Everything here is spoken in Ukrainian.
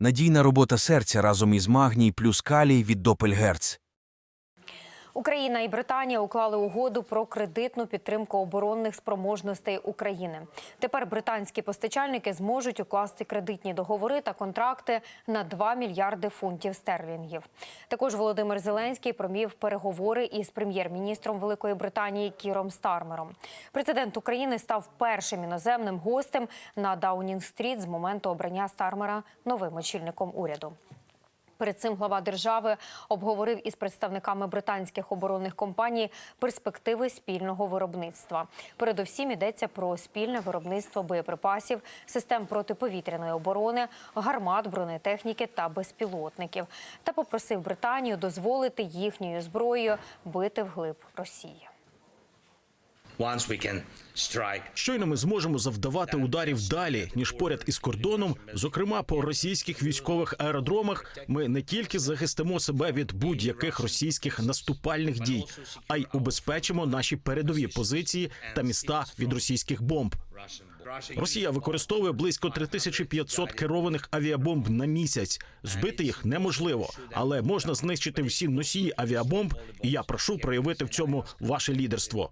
Надійна робота серця разом із магній плюс калій від Допельгерц. Україна і Британія уклали угоду про кредитну підтримку оборонних спроможностей України. Тепер британські постачальники зможуть укласти кредитні договори та контракти на 2 мільярди фунтів стерлінгів. Також Володимир Зеленський промів переговори із прем'єр-міністром Великої Британії Кіром Стармером. Президент України став першим іноземним гостем на Даунінг-стріт з моменту обрання Стармера новим очільником уряду. Перед цим глава держави обговорив із представниками британських оборонних компаній перспективи спільного виробництва. Передусім йдеться про спільне виробництво боєприпасів, систем протиповітряної оборони, гармат, бронетехніки та безпілотників. Та попросив Британію дозволити їхньою зброєю бити вглиб Росії. Once we can strike Щойно ми зможемо завдавати ударів далі ніж поряд із кордоном, зокрема по російських військових аеродромах. Ми не тільки захистимо себе від будь-яких російських наступальних дій, а й убезпечимо наші передові позиції та міста від російських бомб. Росія використовує близько 3500 керованих авіабомб на місяць. Збити їх неможливо, але можна знищити всі носії авіабомб. І я прошу проявити в цьому ваше лідерство.